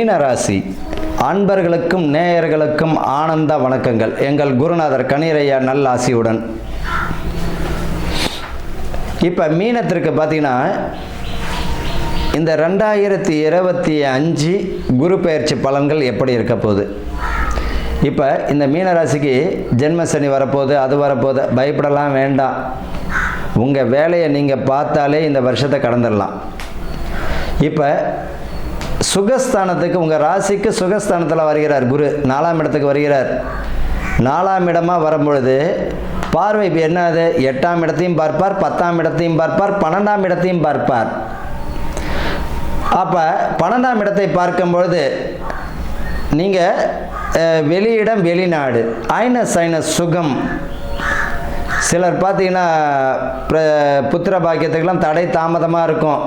மீனராசி அன்பர்களுக்கும் நேயர்களுக்கும் ஆனந்த வணக்கங்கள். எங்கள் குருநாதர் கணீரையா நல்ல ஆசியுடன். இப்போ மீனத்திற்கு பார்த்தீங்கன்னா இந்த ரெண்டாயிரத்தி இருபத்தி அஞ்சு குரு பயிற்சி பலன்கள் எப்படி இருக்க போகுது? இப்போ இந்த மீனராசிக்கு ஜென்ம சனி வரப்போகுது அது வரப்போகுது. பயப்படலாம் வேண்டாம். உங்கள் வேலையை நீங்கள் பார்த்தாலே இந்த வருஷத்தை கடந்துடலாம். இப்போ சுகஸ்தானத்துக்கு உங்கள் ராசிக்கு சுகஸ்தானத்தில் வருகிறார் குரு. நாலாம் இடத்துக்கு வருகிறார். நாலாம் இடமாக வரும்பொழுது பார்வை இப்போ என்னது எட்டாம் இடத்தையும் பார்ப்பார் பத்தாம் இடத்தையும் பார்ப்பார் பன்னெண்டாம் இடத்தையும் பார்ப்பார். அப்போ பன்னெண்டாம் இடத்தை பார்க்கும் பொழுது நீங்கள் வெளியிடம் வெளிநாடு ஐனஸ் ஐனஸ் சுகம். சிலர் பார்த்தீங்கன்னா புத்திர பாக்கியத்துக்கெல்லாம் தடை தாமதமாக இருக்கும்.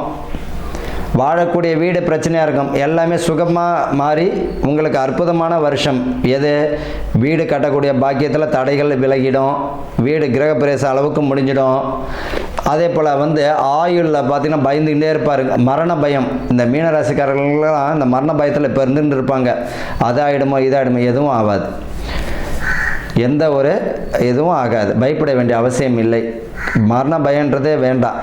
வாழக்கூடிய வீடு பிரச்சனையாக இருக்கும். எல்லாமே சுகமாக மாறி உங்களுக்கு அற்புதமான வருஷம். எது? வீடு கட்டக்கூடிய பாக்கியத்தில் தடைகள் விலகிடும். வீடு கிரகப்பிரவேச அளவுக்கு முடிஞ்சிடும். அதே போல் வந்து ஆயுளில் பார்த்தீங்கன்னா பயந்துக்கிட்டே இருப்பார். மரண பயம். இந்த மீனராசிக்காரர்கள்லாம் இந்த மரண பயத்தில் இப்போ இருந்துட்டு இருப்பாங்க. அதாயிடுமோ இதாயிடுமோ எதுவும் ஆகாது. எந்த ஒரு இதுவும் ஆகாது. பயப்பட வேண்டிய அவசியம் இல்லை. மரண பயன்றதே வேண்டாம்.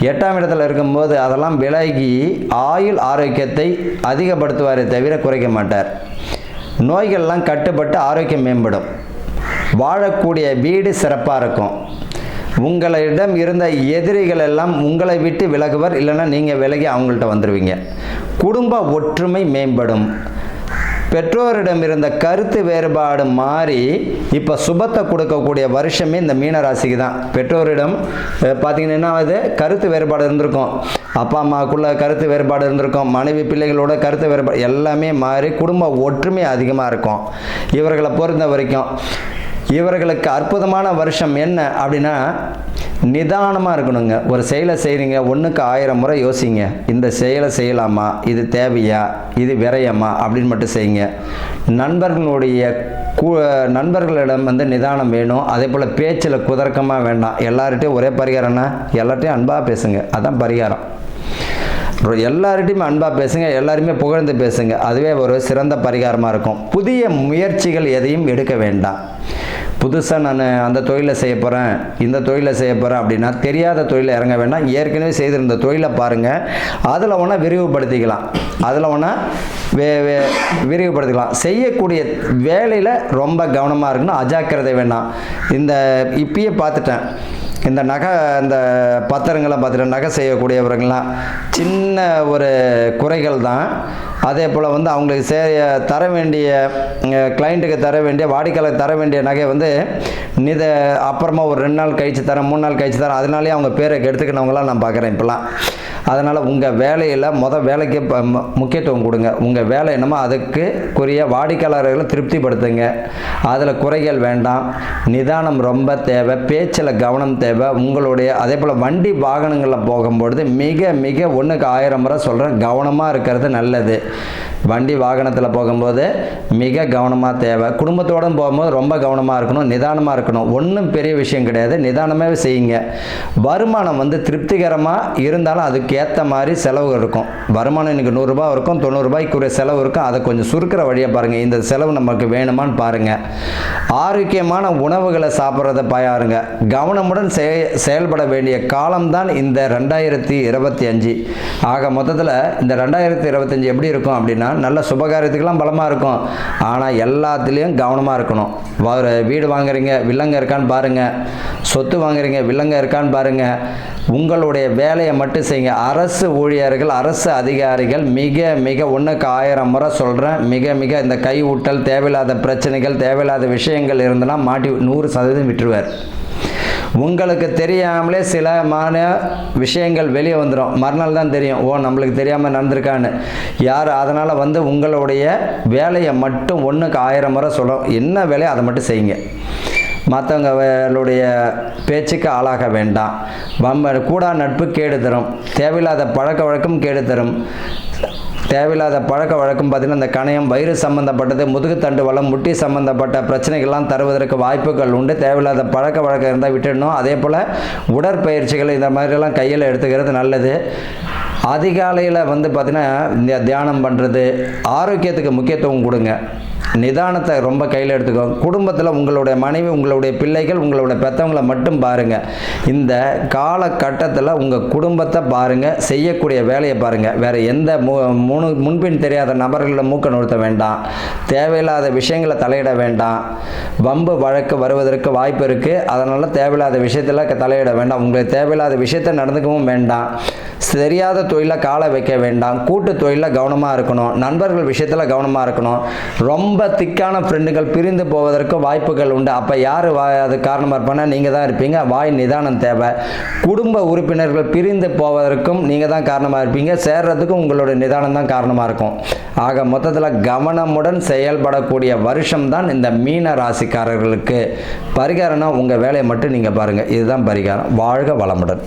எட்டாம் இடத்துல இருக்கும்போது அதெல்லாம் விலகி ஆயுள் ஆரோக்கியத்தை அதிகப்படுத்துவாரே தவிர குறைக்க மாட்டார். நோய்கள்லாம் கட்டுப்பட்டு ஆரோக்கியம் மேம்படும். வாழக்கூடிய வீடு சிறப்பாக இருக்கும். உங்களிடம் இருந்த எதிரிகள் எல்லாம் உங்களை விட்டு விலகுவர் இல்லைன்னா நீங்கள் விலகி அவங்கள்ட்ட வந்துடுவீங்க குடும்ப ஒற்றுமை மேம்படும். பெற்றோரிடம் இருந்த கருத்து வேறுபாடு மாறி இப்போ சுபத்தை கொடுக்கக்கூடிய வருஷமே இந்த மீனராசிக்கு தான் பெற்றோரிடம் பார்த்தீங்கன்னா என்ன ஆகுது? கருத்து வேறுபாடு இருந்திருக்கும். அப்பா அம்மாவுக்குள்ள கருத்து வேறுபாடு இருந்திருக்கும். மனைவி பிள்ளைகளோட கருத்து வேறுபாடு எல்லாமே மாறி குடும்ப ஒற்றுமை அதிகமாக இருக்கும். இவர்களை பொறுத்த வரைக்கும் இவர்களுக்கு அற்புதமான வருஷம் என்ன அப்படின்னா நிதானமாக இருக்கணுங்க. ஒரு செயலை செய்கிறீங்க ஒன்றுக்கு ஆயிரம் முறை யோசிங்க. இந்த செயலை செய்யலாமா? இது தேவையா? இது விரையமா? அப்படின்னு மட்டும் செய்யுங்க. நண்பர்களுடைய கூ நண்பர்களிடம் வந்து நிதானம் வேணும். அதே போல் பேச்சில் குதர்க்கமாக வேண்டாம். எல்லார்கிட்டையும் ஒரே பரிகாரம்னா எல்லார்ட்டையும் அன்பாக பேசுங்க. அதான் பரிகாரம். அப்புறம் எல்லார்கிட்டையுமே அன்பாக பேசுங்க எல்லாருமே புகழ்ந்து பேசுங்க. அதுவே ஒரு சிறந்த பரிகாரமாக இருக்கும். புதிய முயற்சிகள் எதையும் எடுக்க வேண்டாம். புதுசாக நான் அந்த தொழிலை செய்ய போகிறேன் இந்த தொழிலை செய்ய போகிறேன் அப்படின்னா தெரியாத தொழிலை இறங்க வேண்டாம். ஏற்கனவே செய்திருந்த தொழிலை பாருங்கள் அதில் ஒன்றா விரிவுபடுத்திக்கலாம். அதில் ஒன்றா வே வே விரிவுபடுத்திக்கலாம். செய்யக்கூடிய வேலையில் ரொம்ப கவனமாக இருக்குன்னா அஜாக்கிரதை வேண்டாம். இந்த இப்பயே பார்த்துட்டேன். இந்த நகை இந்த பத்திரங்களை பார்த்துட்டு நகை செய்யக்கூடியவர்கள்லாம் சின்ன ஒரு குறைகள் தான். அதே போல் வந்து அவங்களுக்கு சே தர வேண்டிய கிளைண்ட்டுக்கு தர வேண்டிய வாடிக்கையாளருக்கு தர வேண்டிய நகை வந்து நித அப்புறமா ஒரு ரெண்டு நாள் கழித்து தரேன் மூணு நாள் கழிச்சு தரேன் அதனாலேயே அவங்க பேரை கெடுத்துக்கினவங்களாம் நான் பார்க்குறேன் இப்போலாம். அதனால் உங்கள் வேலையில் மொதல் வேலைக்கு ப- முக்கியத்துவம் கொடுங்க. உங்கள் வேலை என்னமோ அதுக்குரிய வாடிக்கையாளர்களை திருப்திப்படுத்துங்க. அதில் குறைகள் வேண்டாம். நிதானம் ரொம்ப தேவை. பேச்சில் கவனம் தேவை. உங்களுடைய அதே போல் வண்டி வாகனங்களில் போகும்பொழுது மிக மிக ஒன்றுக்கு ஆயிரம் முறை சொல்கிறேன் கவனமாக இருக்கிறது நல்லது. வண்டி வாகனத்தில் போகும்போது மிக கவனமாக தேவை. குடும்பத்தோடும் போகும்போது ரொம்ப கவனமாக இருக்கணும் நிதானமாக இருக்கணும். ஒன்றும் பெரிய விஷயம் கிடையாது. நிதானமே செய்யுங்க. வருமானம் வந்து திருப்திகரமாக இருந்தாலும் அதுக்கேற்ற மாதிரி செலவு இருக்கும். வருமானம் இன்றைக்கி நூறுரூபா இருக்கும் தொண்ணூறுபாய்க்குரிய செலவு இருக்கும். அதை கொஞ்சம் சுருக்கிற வழியாக பாருங்கள் இந்த செலவு நமக்கு வேணுமான்னு பாருங்கள் ஆரோக்கியமான உணவுகளை சாப்பிட்றத பாருங்க. கவனமுடன் செய- செயல்பட வேண்டிய காலம்தான் இந்த ரெண்டாயிரத்தி இருபத்தி அஞ்சு. ஆக மொத்தத்தில் இந்த ரெண்டாயிரத்தி இருபத்தஞ்சு எப்படி இருக்கும் அப்படின்னா நல்ல சுபகாரியத்துக்கெல்லாம் பலமாக இருக்கும். ஆனால் எல்லாத்துலேயும் கவனமாக இருக்கணும். வீடு வாங்குறீங்க வில்லங்க இருக்கான்னு பாருங்கள் சொத்து வாங்குறீங்க வில்லங்க இருக்கான்னு பாருங்கள் உங்களுடைய வேலையை மட்டும் செய்யுங்க. அரசு ஊழியர்கள் அரசு அதிகாரிகள் மிக மிக ஒன்றுக்கு ஆயிரம் முறை சொல்கிறேன் மிக மிக இந்த கை ஊட்டல் தேவையில்லாத பிரச்சனைகள் தேவையில்லாத விஷயங்கள் இருந்தனா மாட்டி நூறு சதவீதம் விட்டுருவார். உங்களுக்கு தெரியாமலே சில மான விஷயங்கள் வெளியே வந்துடும் மறுநாள் தான் தெரியும். ஓ நம்மளுக்கு தெரியாமல் நடந்திருக்கான்னு. யார் அதனால் வந்து உங்களுடைய வேலையை மட்டும் ஒன்றுக்கு ஆயிரம் முறை சொல்லும். என்ன வேலையோ அதை மட்டும் செய்யுங்க. மற்றவங்களுடைய பேச்சுக்கு ஆளாக வேண்டாம். வம்ப கூடா நட்பு கேடு தரும். தேவையில்லாத பழக்க வழக்கம் கேடு தரும். தேவையில்லாத பழக்க வழக்கம் பார்த்திங்கன்னா இந்த கணையம் வயிறு சம்மந்தப்பட்டது முதுகுத்தண்டு வளம் முட்டி சம்மந்தப்பட்ட பிரச்சனைகள்லாம் தருவதற்கு வாய்ப்புகள் உண்டு. தேவையில்லாத பழக்க வழக்கம் இருந்தால் விட்டுடணும். அதே போல் உடற்பயிற்சிகள் இந்த மாதிரிலாம் கையில் எடுத்துக்கிறது நல்லது. அதிகாலையில் வந்து பார்த்தீங்கன்னா இந்த தியானம் பண்ணுறது ஆரோக்கியத்துக்கு முக்கியத்துவம் கொடுங்க. நிதானத்தை ரொம்ப கையில் எடுத்துக்கோங்க குடும்பத்தில் உங்களுடைய மனைவி உங்களுடைய பிள்ளைகள் உங்களுடைய பெற்றவங்களை மட்டும் பாருங்கள் இந்த காலகட்டத்தில் உங்கள் குடும்பத்தை பாருங்கள் செய்யக்கூடிய வேலையை பாருங்கள் வேறு எந்த மு முனு முன்பின் தெரியாத நபர்களை மூக்க நுழுத்த வேண்டாம். தேவையில்லாத விஷயங்களை தலையிட வேண்டாம். வம்பு வழக்கு வருவதற்கு வாய்ப்பு இருக்குது அதனால் தேவையில்லாத விஷயத்தில் தலையிட வேண்டாம். உங்களுக்கு தேவையில்லாத விஷயத்தை நடந்துக்கவும் வேண்டாம். தெரியாத தொழிலில் காலை வைக்க வேண்டாம். கூட்டு தொழிலில் கவனமாக இருக்கணும். நண்பர்கள் விஷயத்தில் கவனமாக இருக்கணும். ரொம்ப திக்கான ஃப்ரெண்டுகள் பிரிந்து போவதற்கு வாய்ப்புகள் உண்டு. அப்போ யார் வா அது காரணமாக இருப்பானா நீங்கள் தான் இருப்பீங்க. வாய் நிதானம் தேவை. குடும்ப உறுப்பினர்கள் பிரிந்து போவதற்கும் நீங்கள் தான் காரணமாக இருப்பீங்க. சேர்றதுக்கும் உங்களுடைய நிதானம் தான் காரணமாக இருக்கும். ஆக மொத்தத்தில் கவனமுடன் செயல்படக்கூடிய வருஷம் தான் இந்த மீன ராசிக்காரர்களுக்கு. பரிகாரம்னா உங்கள் வேலையை மட்டும் நீங்கள் பாருங்கள் இதுதான் பரிகாரம். வாழ்க வளமுடன்.